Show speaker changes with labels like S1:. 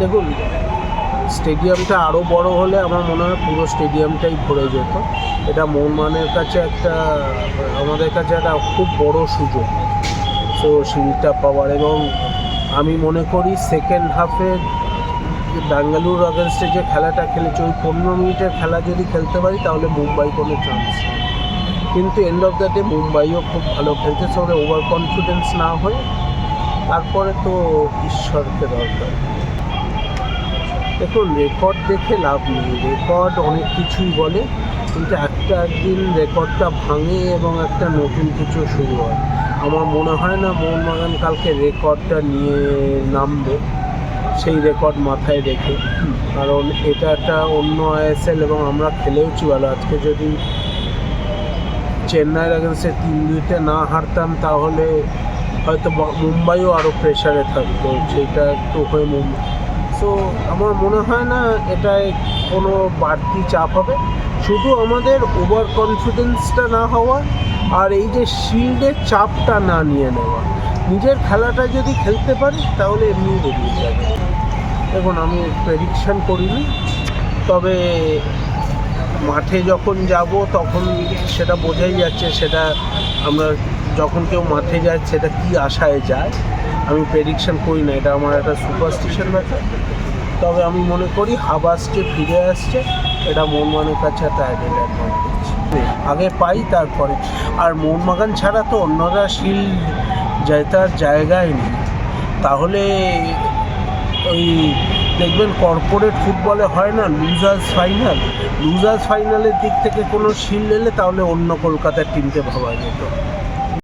S1: দেখুন স্টেডিয়ামটা আরও বড় হলে আমার মনে হয় পুরো স্টেডিয়ামটাই ভরে যেত। এটা মোহনবাগানের কাছে একটা, আমাদের কাছে একটা খুব বড় সুযোগ। সো সিঁড়িটা পাওয়ার এবং আমি মনে করি সেকেন্ড হাফে ব্যাঙ্গালুরু আগেনস্টে যে খেলাটা খেলেছে, ওই পনেরো মিনিটের খেলা যদি খেলতে পারি, তাহলে মুম্বাই কোনো চান্স কিন্তু এন্ড অফ দ্য ডে মুম্বাইও খুব ভালো খেলছে সো ওভার কনফিডেন্স না হয়ে তারপরে তো ঈশ্বরকে দরকার। দেখুন রেকর্ড দেখে লাভ নেই। রেকর্ড অনেক কিছুই বলে, কিন্তু একটা একদিন রেকর্ডটা ভাঙে এবং একটা নতুন কিছু শুরু হয়। আমার মনে হয় না মোহনবাগান কালকে রেকর্ডটা নিয়ে নামবে, সেই রেকর্ড মাথায় রেখে। কারণ এটা একটা অন্য আইএসএল এবং আমরা খেলেওছি ভালো। আজকে যদি চেন্নাইয়ের আগেন্সে তিন দুইতে না হারতাম, তাহলে হয়তো মুম্বাইও আরও প্রেশারে থাকতো। সেটা একটু হয়ে মুম্বাই সো আমার মনে হয় না এটায় কোনো বাড়তি চাপ হবে। শুধু আমাদের ওভার কনফিডেন্সটা না হওয়া আর এই যে শিল্ডের চাপটা না নিয়ে নেওয়া। নিজের খেলাটা যদি খেলতে পারি, তাহলে এমনি বেরিয়ে যাবে। দেখুন, আমি প্রেডিকশান করিনি, তবে মাঠে যখন যাব, তখন সেটা বোঝাই যাচ্ছে, সেটা আমরা যখন কেউ মাঠে যায়, সেটা কি আশায় যায়? আমি প্রেডিকশন করি না, এটা আমার একটা সুপারস্টিশন ব্যাপার তবে আমি মনে করি হাবাস যে ফিরে আসছে, এটা মোহনবাগানের কাছে একটা আগে পাই, তারপরে। আর মোহনবাগান ছাড়া তো অন্যরা শিল জেতার জায়গায় নেই। তাহলে ওই দেখবেন কর্পোরেট ফুটবলে হয় না লুজার্স ফাইনাল লুজার্স ফাইনালের দিক থেকে কোনো শিল এলে তাহলে অন্য কলকাতার টিমকে ভাবা যেত।